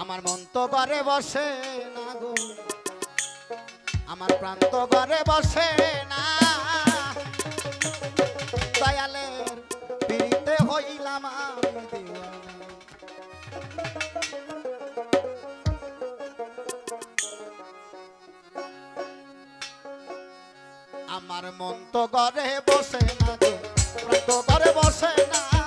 আমার মন তো ঘরে বসে না গো। আমার প্রাণ তো ঘরে বসে না। দয়ালের পিড়িতে হইলাম। আমার মন তো ঘরে বসে না গো। প্রাণ তো ঘরে বসে না।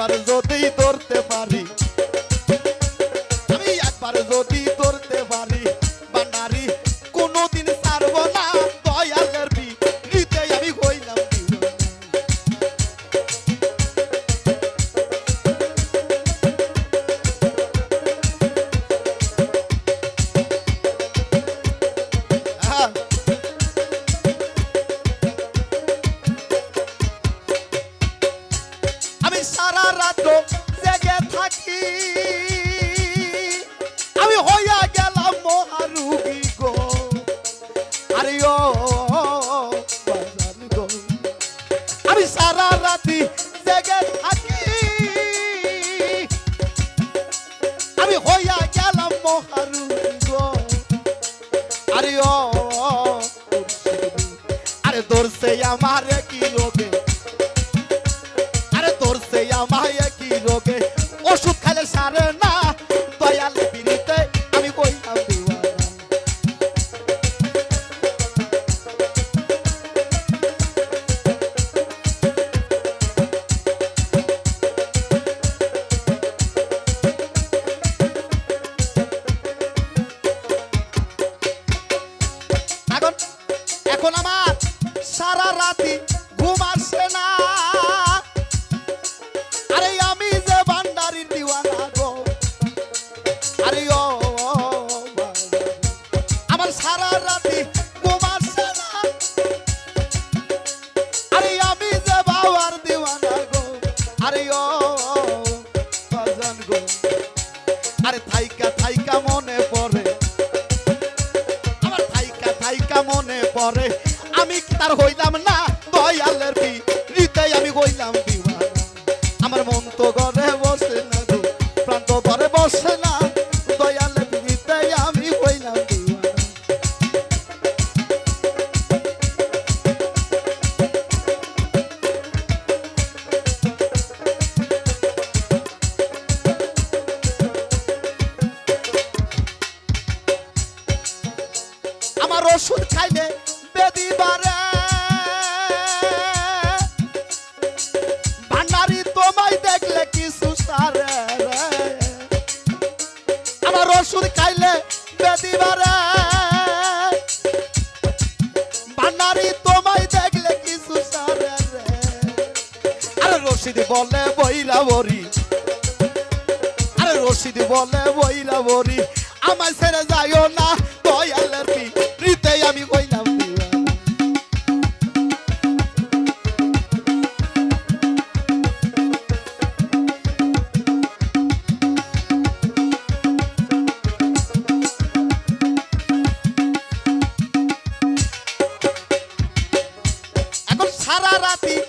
একবার যদি ধরতে রাত জেগে থাকি। আমি হইয়া গেলাম মহারুগী গো। আরে ও গো। আমি সারা রাতি জেগে থাকি। আমি হইয়া গেলাম মহারুগী গো। আরে ও, আরে ধরছে আমার কি রোগে আমায় কি রোগে। ওষুধ খেলে সারে পড়ে আমি কি তার হইলাম না দয়ালের বি হৃদয় আমি হইলাম ওষুধ খাইলে বেদি বারে। ভান্ডারি তোমায় দেখলে কিছু সারে। আমার ওষুধ খাইলে বেদি বারে। ভান্ডারি তোমায় দেখলে কিছু সারে। আরে রশিদ বলে বইরা বরি আরে রশিদ বলে বইরা বরি আমায় ছেড়ে যাইও না। সারা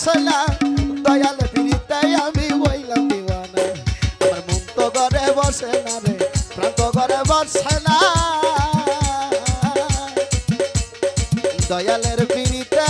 বাসনা দয়াল ফিরিতে আমি বইলাম দিওয়ানা। আমার মন তো ঘরে বসে না রে প্রান্ত ঘরে বসে না। দয়ালের ফিরিতে